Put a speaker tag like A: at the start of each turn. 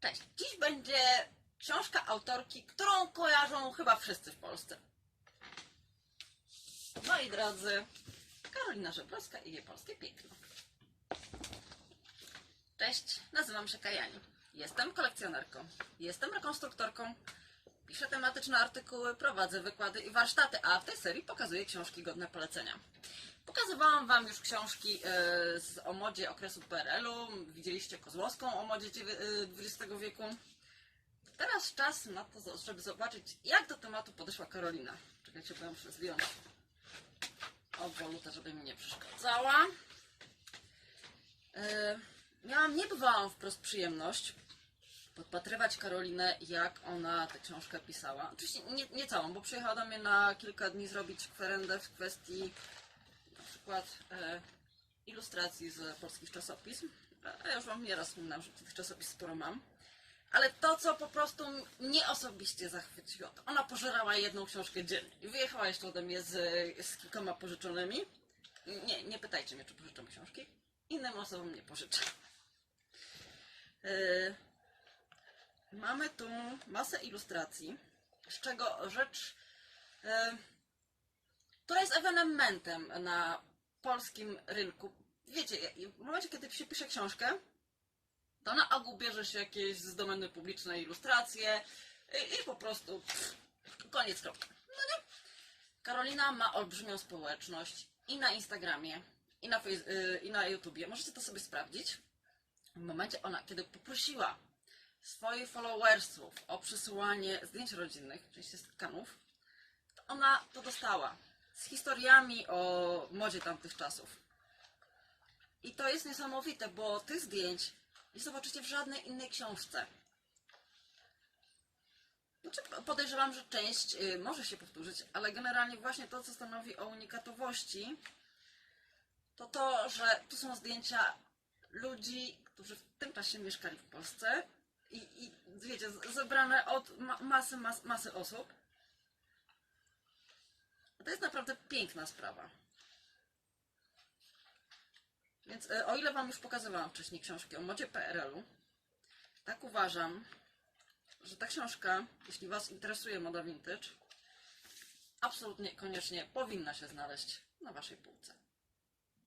A: Cześć. Dziś będzie książka autorki, którą kojarzą chyba wszyscy w Polsce. Moi drodzy, Karolina Żebrowska i jej polskie piękno. Cześć, nazywam się Kajani. Jestem kolekcjonerką. Jestem rekonstruktorką. Piszę tematyczne artykuły, prowadzę wykłady i warsztaty, a w tej serii pokazuję książki godne polecenia. Pokazywałam Wam już książki e, z, o modzie okresu PRL-u. Widzieliście Kozłowską o modzie XX wieku. Teraz czas na to, żeby zobaczyć, jak do tematu podeszła Karolina. Czekajcie, bo ja muszę zdjąć żeby mi nie przeszkadzała. E, miałam niebywałą wprost przyjemność podpatrywać Karolinę, jak ona tę książkę pisała. Oczywiście nie, nie całą, bo przyjechała do mnie na kilka dni zrobić kwerendę w kwestii przykład e, ilustracji z polskich czasopism. Ja już Wam nieraz wspominałam, że tych czasopism sporo mam. Ale to, co po prostu mnie osobiście zachwyciło, to ona pożerała jedną książkę dziennie. I wyjechała jeszcze ode mnie z, z kilkoma pożyczonymi. Nie, nie pytajcie mnie, czy pożyczam książki. Innym osobom nie pożyczę. Yy, mamy tu masę ilustracji, z czego rzecz, yy, która jest ewenementem na polskim rynku. Wiecie, w momencie, kiedy się pisze książkę, to na ogół bierze się jakieś z domeny publicznej ilustracje i, i po prostu pff, koniec kropka. No nie? Karolina ma olbrzymią społeczność i na Instagramie, i na, y, i na YouTubie. Możecie to sobie sprawdzić. W momencie, ona, kiedy poprosiła swoich followersów o przesyłanie zdjęć rodzinnych, oczywiście skanów, to ona to dostała. Z historiami o modzie tamtych czasów. I to jest niesamowite, bo tych zdjęć nie zobaczycie w żadnej innej książce. Znaczy, podejrzewam, że część y, może się powtórzyć, ale generalnie właśnie to, co stanowi o unikatowości, to to, że tu są zdjęcia ludzi, którzy w tym czasie mieszkali w Polsce i, i wiecie, zebrane od ma masy, mas masy osób. To jest naprawdę piękna sprawa. Więc e, o ile Wam już pokazywałam wcześniej książki o modzie PRL-u, tak uważam, że ta książka, jeśli Was interesuje moda vintage, absolutnie koniecznie powinna się znaleźć na Waszej półce.